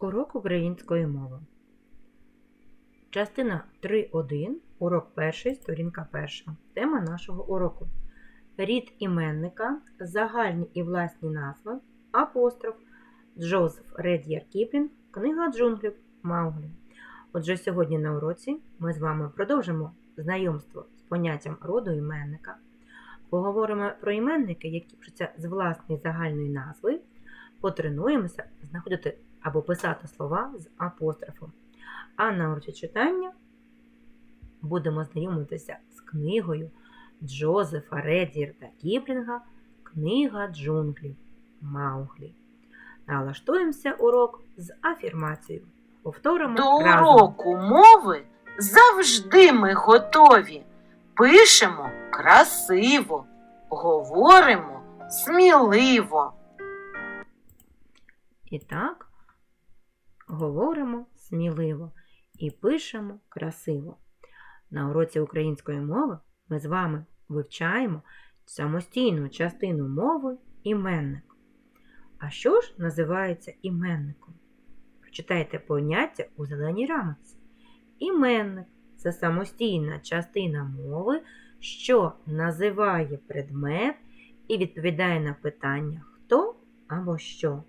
Урок української мови. Частина 3.1. Урок 1, сторінка 1. Тема нашого уроку. Рід іменника, загальні і власні назви, апостроф, Джозеф Ред'яр Кіплінг, книга джунглів Мауглі. Отже, сьогодні на уроці ми з вами продовжимо знайомство з поняттям роду іменника. Поговоримо про іменники, які пишуться з власної загальної назви. Потренуємося знаходити або писати слова з апострофом. А на уроці читання будемо знайомитися з книгою Джозефа Редірда Кіплінга Книга джунглів Мауглі. Налаштуємося урок з афірмацією. Повторимо До разом. уроку мови завжди ми готові. Пишемо красиво, говоримо сміливо. І так, говоримо сміливо і пишемо красиво. На уроці української мови ми з вами вивчаємо самостійну частину мови іменник. А що ж називається іменником? Прочитайте поняття у зеленій рамці. Іменник це самостійна частина мови, що називає предмет і відповідає на питання хто або що.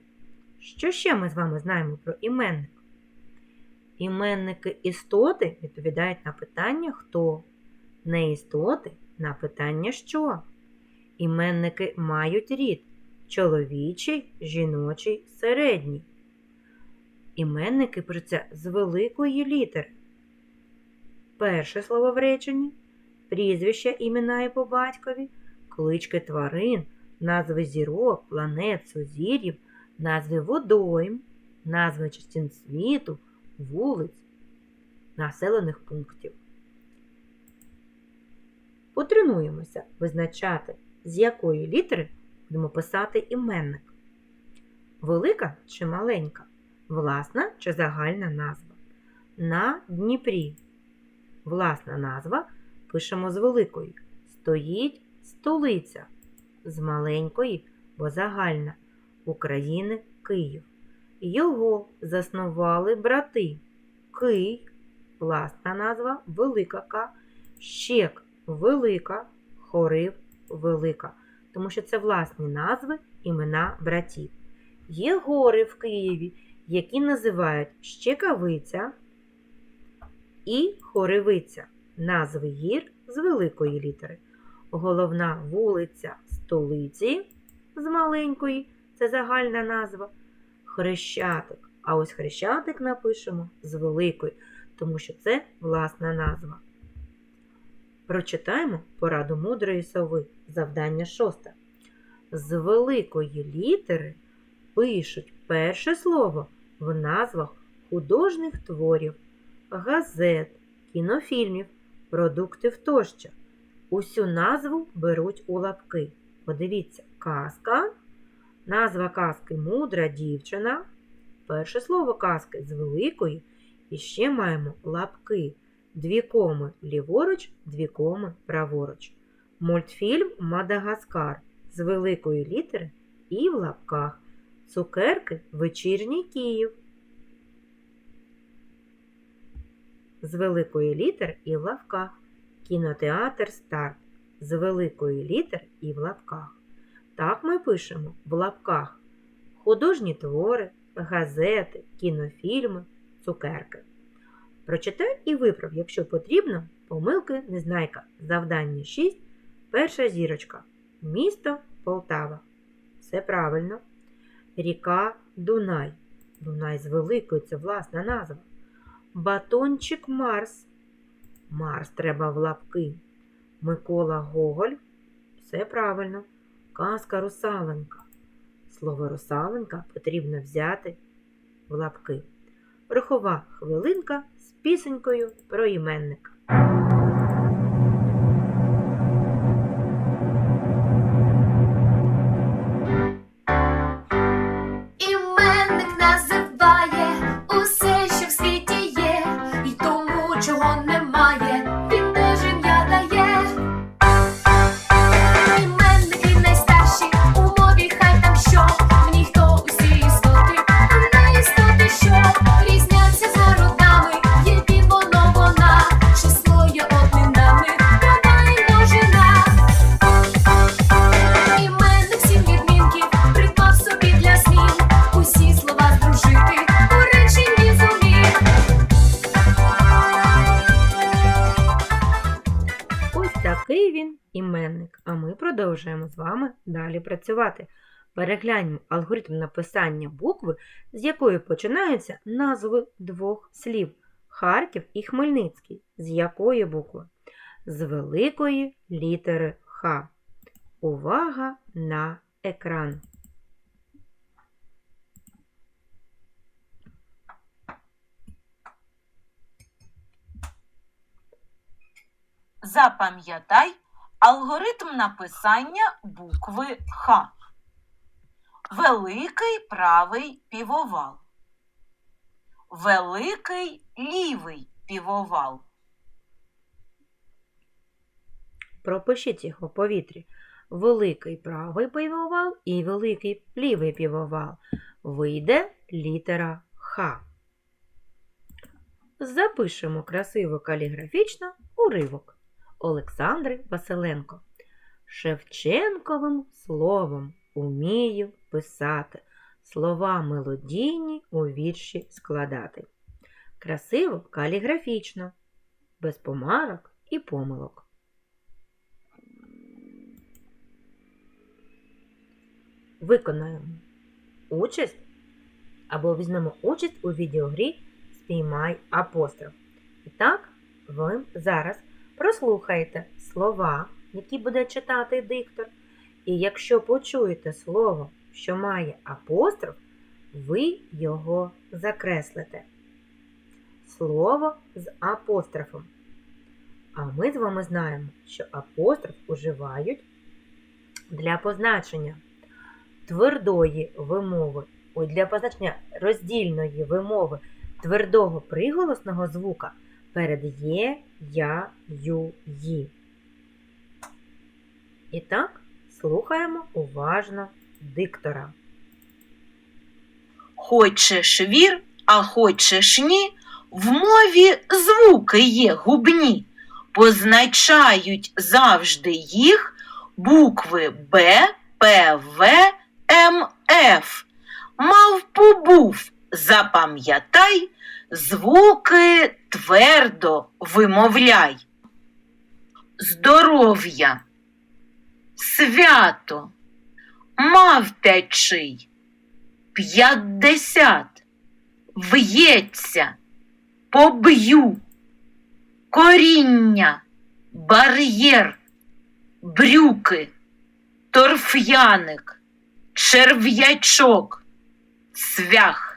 Що ще ми з вами знаємо про іменник? Іменники істоти відповідають на питання хто, не істоти на питання що. Іменники мають рід чоловічий, жіночий, середній. Іменники пишуться з великої літери. Перше слово в реченні, прізвища, імена і по батькові, клички тварин, назви зірок, планет, сузір'їв, назви водойм, назви частин світу, вулиць, населених пунктів. Потренуємося визначати, з якої літери будемо писати іменник. Велика чи маленька, власна чи загальна назва. На Дніпрі. Власна назва пишемо з великої. Стоїть столиця. З маленької, бо загальна. України Київ. Його заснували брати Кий, власна назва Велика К, Щек Велика, Хорив Велика. Тому що це власні назви імена братів. Є гори в Києві, які називають Щекавиця і Хоривиця. Назви гір з великої літери. Головна вулиця столиці з маленької це загальна назва. Хрещатик. А ось хрещатик напишемо з великої, тому що це власна назва. Прочитаємо пораду мудрої сови. Завдання шосте. З великої літери пишуть перше слово в назвах художніх творів, газет, кінофільмів, продуктів тощо. Усю назву беруть у лапки. Подивіться, казка. Назва казки мудра дівчина. Перше слово казки з великої. І ще маємо лапки. Дві коми ліворуч, дві коми праворуч. Мультфільм Мадагаскар з великої літери і в лапках. Цукерки Вечірній Київ. З великої літери і в лапках. Кінотеатр Старт з великої літери і в лапках. Так ми пишемо в лапках художні твори, газети, кінофільми, цукерки. Прочитай і виправ, якщо потрібно, помилки Незнайка. Завдання 6. Перша зірочка. Місто Полтава. Все правильно. Ріка Дунай. Дунай з великою це власна назва. Батончик Марс. Марс треба в лапки. Микола Гоголь. Все правильно. Казка русаленька. Слово русаленька потрібно взяти в лапки. Рухова хвилинка з пісенькою про іменника. Іменник називає усе, що в світі є, і тому, чого немає, іменник, а ми продовжуємо з вами далі працювати. Перегляньмо алгоритм написання букви, з якої починаються назви двох слів Харків і Хмельницький. З якої букви? З великої літери Х. Увага на екран. Запам'ятай алгоритм написання букви Х. Великий правий півовал. Великий лівий півовал. Пропишіть їх у повітрі. Великий правий півовал і великий лівий півовал. Вийде літера Х. Запишемо красиво каліграфічно уривок Олександри Василенко. Шевченковим словом умію писати, слова мелодійні у вірші складати. Красиво каліграфічно, без помарок і помилок. Виконаємо участь або візьмемо участь у відеогрі Спіймай апостроф. І так, ви зараз прослухаєте слова, які буде читати диктор. І якщо почуєте слово, що має апостроф, ви його закреслите. Слово з апострофом. А ми з вами знаємо, що апостроф уживають для позначення твердої вимови, ой, для позначення роздільної вимови твердого приголосного звука перед є, я, ю, ї. І так, слухаємо уважно диктора. Хочеш вір, а хочеш ні, в мові звуки є губні, позначають завжди їх букви Б, П, В, М, Ф. Мав побув, запам'ятай, звуки твердо вимовляй. Здоров'я, свято, мав п'ячий, п'ятдесят, в'ється, поб'ю, коріння, бар'єр, брюки, торф'яник, черв'ячок, свях.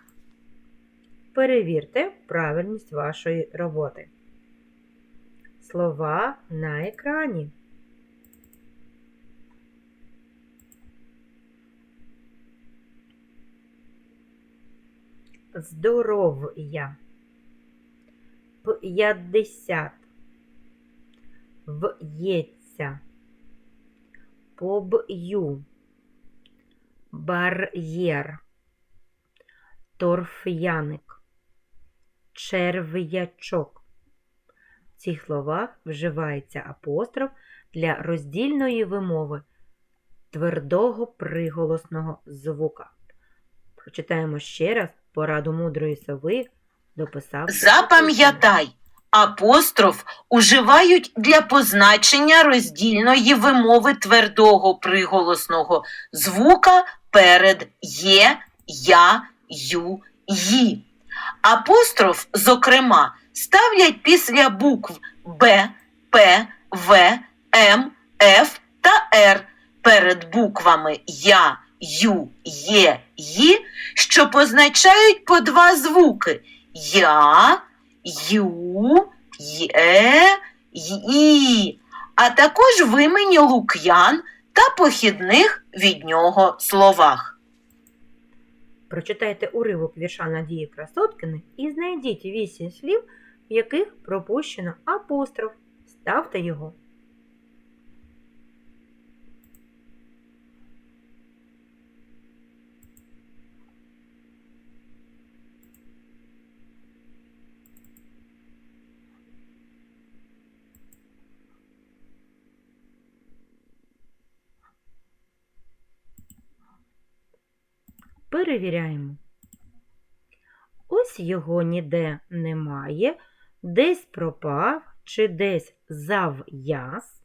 Перевірте правильність вашої роботи. Слова на екрані. Здоров'я. П'ятдесят. В'ється. Поб'ю. Бар'єр. Торф'яник. Черв'ячок. В цих словах вживається апостроф для роздільної вимови твердого приголосного звука. Прочитаємо ще раз пораду мудрої сови дописав. Запам'ятай, апостроф уживають для позначення роздільної вимови твердого приголосного звука перед є, я, ю, ї. Апостроф, зокрема, ставлять після букв Б, П, В, М, Ф та Р перед буквами Я, Ю, Є, Ї, що позначають по два звуки Я, Ю, Є, Ї, а також в імені Лук'ян та похідних від нього словах. Прочитайте уривок вірша Надії Красоткини і знайдіть вісім слів, в яких пропущено апостроф. Ставте його. Перевіряємо. Ось його ніде немає, десь пропав чи десь зав'яз.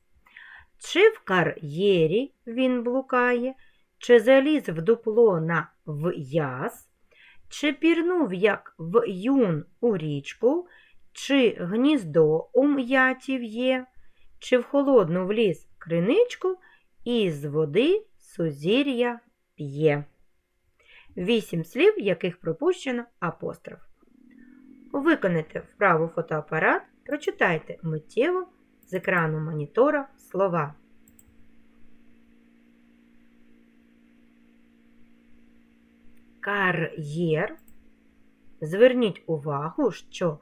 Чи в кар'єрі він блукає, чи заліз в дупло на в'яз, чи пірнув, як в юн у річку, чи гніздо у м'ятів є, чи в холодну вліз криничку, і з води сузір'я п'є. Вісім слів, яких пропущено апостроф. Виконайте вправу фотоапарат, прочитайте миттєво з екрану монітора слова. Кар'єр. Зверніть увагу, що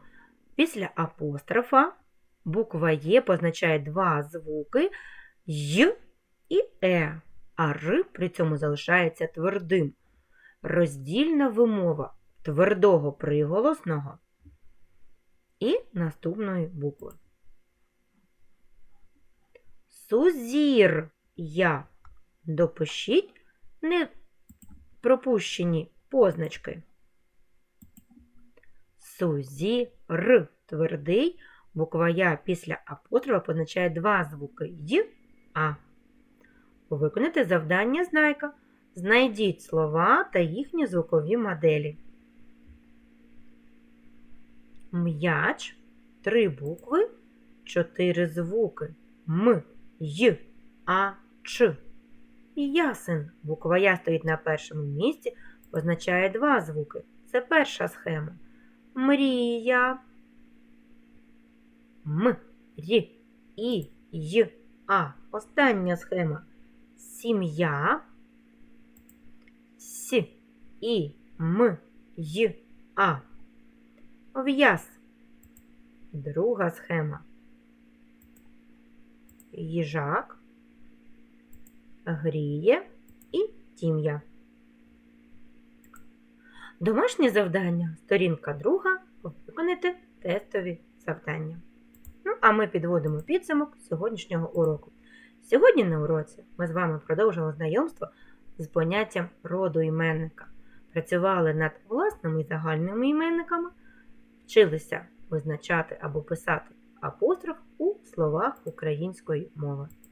після апострофа буква Є позначає два звуки Й і Е, а Р при цьому залишається твердим. Роздільна вимова твердого приголосного і наступної букви. Сузір я. Допишіть не пропущені позначки. Сузір твердий. Буква Я після апострофа позначає два звуки Й, А. Виконайте завдання знайка. Знайдіть слова та їхні звукові моделі. М'яч, три букви, чотири звуки. М, Й, А, Ч. Ясен. Буква Я стоїть на першому місці, означає два звуки. Це перша схема. Мрія. М, Й, І, Й, А. Остання схема. Сім'я. С, І, М, Й, А. В'яз. Друга схема. Їжак. Гріє і тім'я. Домашнє завдання. Сторінка друга. Виконати тестові завдання. Ну, а ми підводимо підсумок сьогоднішнього уроку. Сьогодні на уроці ми з вами продовжили знайомство з поняттям роду іменника. Працювали над власними загальними іменниками, вчилися визначати або писати апостроф у словах української мови.